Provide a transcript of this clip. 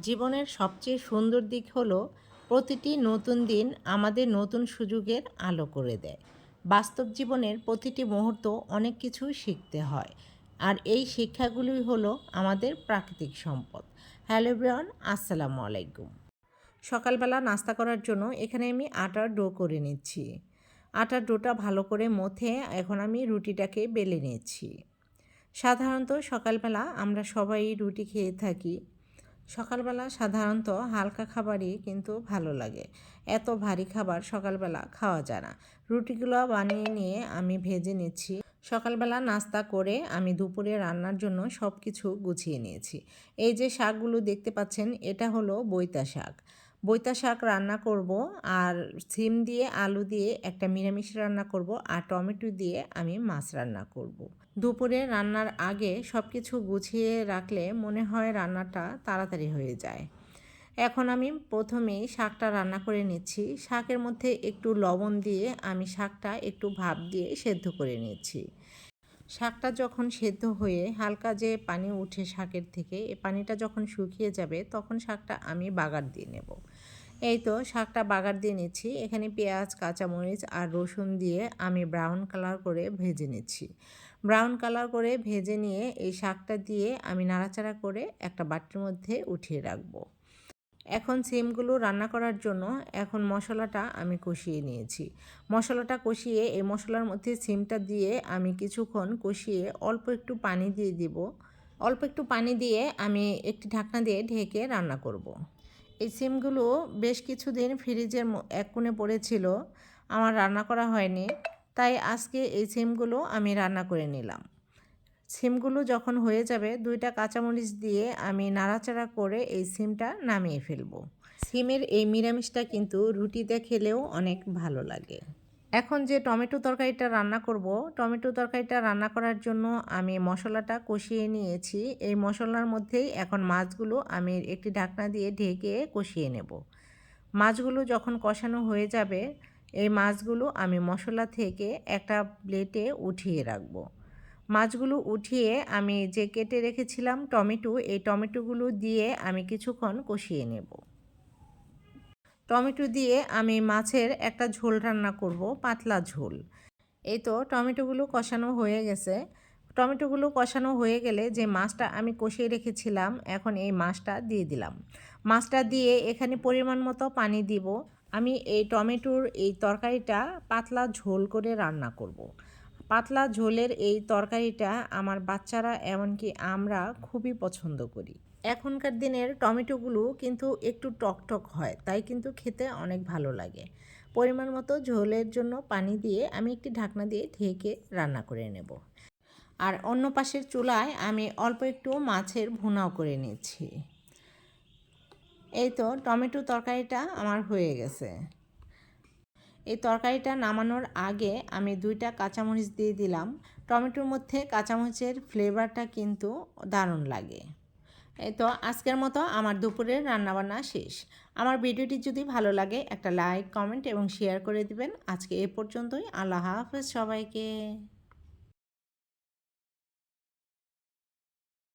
জীবনের সবচেয়ে সুন্দর দিক হলো, প্রতিটি নতুন দিন আমাদের নতুন সুযোগের আলো করে দেয়। বাস্তব জীবনের প্রতিটি মুহূর্ত অনেক কিছু শিখতে হয়। আর এই শিক্ষাগুলোই হলো আমাদের প্রাকৃতিক সম্পদ। হ্যালো ব্রিয়ন আসসালামু আলাইকুম। সকালবেলা নাস্তা করার জন্য এখানে আমি আটার ডো করে নিচ্ছি। আটার ডোটা ভালো করে মথে এখন আমি রুটিটাকে বেলে নিচ্ছি। সাধারণত সকালবেলা আমরা সবাই রুটি খেয়ে থাকি। সকালবেলা সাধারণত হালকা খাবারই কিন্তু ভালো লাগে। এত ভারী খাবার সকালবেলা খাওয়া যায় না। রুটিগুলো বানিয়ে নিয়ে আমি ভেজে নিচ্ছি। সকালবেলা নাস্তা করে আমি দুপুরে রান্নার জন্য সব কিছু গুছিয়ে নিয়েছি। এই যে শাকগুলো দেখতে পাচ্ছেন, এটা হলো বৈতা শাক। বৈতা শাক রান্না করব আর সিম দিয়ে, আলু দিয়ে একটা নিরামিষ রান্না করব আর টমেটো দিয়ে আমি মাছ রান্না করব। দুপুরে রান্নার আগে সব কিছু গুছিয়ে রাখলে মনে হয় রান্নাটা তাড়াতাড়ি হয়ে যায়। এখন আমি প্রথমেই শাকটা রান্না করে নিচ্ছি। শাকের মধ্যে একটু লবণ দিয়ে আমি শাকটা একটু ভাপ দিয়ে সেদ্ধ করে নিচ্ছি। শাকটা যখন সেদ্ধ হয়ে হালকা যে পানি উঠে শাকের থেকে, এ পানিটা যখন শুকিয়ে যাবে, তখন শাকটা আমি বাগার দিয়ে নেব। এই তো শাকটা বাগার দিয়ে নিচ্ছি। এখানে পেঁয়াজ, কাঁচামরিচ আর রসুন দিয়ে আমি ব্রাউন কালার করে ভেজে নিচ্ছি। ব্রাউন কালার করে ভেজে নিয়ে এই শাকটা দিয়ে আমি নাড়াচাড়া করে একটা বাটির মধ্যে উঠিয়ে রাখব। এখন সিমগুলো রান্না করার জন্য এখন মশলাটা আমি কষিয়ে নিয়েছি। মশলাটা কষিয়ে এই মশলার মধ্যে সিমটা দিয়ে আমি কিছুক্ষণ কষিয়ে অল্প একটু পানি দিয়ে দিব। অল্প একটু পানি দিয়ে আমি একটি ঢাকনা দিয়ে ঢেকে রান্না করব। এই সিমগুলো বেশ কিছুদিন ফ্রিজের এক কোণে পড়েছিল, আমার রান্না করা হয়নি, তাই আজকে এই সিমগুলো আমি রান্না করে নিলাম। সিমগুলো যখন হয়ে যাবে, দুইটা কাঁচামরিচ দিয়ে আমি নাড়াচাড়া করে এই সিমটা নামিয়ে ফেলব। সিমের এই নিরামিষটা কিন্তু রুটিতে খেলেও অনেক ভালো লাগে। এখন যে টমেটো তরকারিটা রান্না করব, টমেটো তরকারিটা রান্না করার জন্য আমি মশলাটা কষিয়ে নিয়েছি। এই মশলার মধ্যেই এখন মাছগুলো আমি একটি ঢাকনা দিয়ে ঢেকে কষিয়ে নেব। মাছগুলো যখন কষানো হয়ে যাবে, এই মাছগুলো আমি মশলা থেকে একটা প্লেটে উঠিয়ে রাখব। মাছগুলো উঠিয়ে আমি যে কেটে রেখেছিলাম টমেটো, এই টমেটোগুলো দিয়ে আমি কিছুক্ষণ কষিয়ে নেব। টমেটো দিয়ে আমি মাছের একটা ঝোল রান্না করব, পাতলা ঝোল। এই তো টমেটোগুলো কষানো হয়ে গেছে। টমেটোগুলো কষানো হয়ে গেলে যে মাছটা আমি কষিয়ে রেখেছিলাম, এখন এই মাছটা দিয়ে দিলাম। মাছটা দিয়ে এখানে পরিমাণ মতো পানি দিব। আমি এই টমেটোর এই তরকারিটা পাতলা ঝোল করে রান্না করব। পাতলা ঝোলের এই তরকারিটা আমার বাচ্চারা, এমনকি আমরা খুবই পছন্দ করি। এখনকার দিনের টমেটোগুলো কিন্তু একটু টকটক হয়, তাই কিন্তু খেতে অনেক ভালো লাগে। পরিমাণ মতো ঝোলের জন্য পানি দিয়ে আমি একটি ঢাকনা দিয়ে ঢেকে রান্না করে নেব। আর অন্য পাশের চুলায় আমি অল্প একটু মাছের ভুনাও করে নিচ্ছি। এই তো টমেটো তরকারিটা আমার হয়ে গেছে। এই তরকারিটা নামানোর আগে আমি দুইটা কাঁচামরিচ দিয়ে দিলাম। টমেটোর মধ্যে কাঁচামরিচের ফ্লেভারটা কিন্তু দারুণ লাগে। এই তো আজকের মতো আমার দুপুরের রান্নাবান্না শেষ। আমার ভিডিওটি যদি ভালো লাগে, একটা লাইক, কমেন্ট এবং শেয়ার করে দিবেন। আজকে এ পর্যন্তই। আল্লাহ হাফেজ সবাইকে।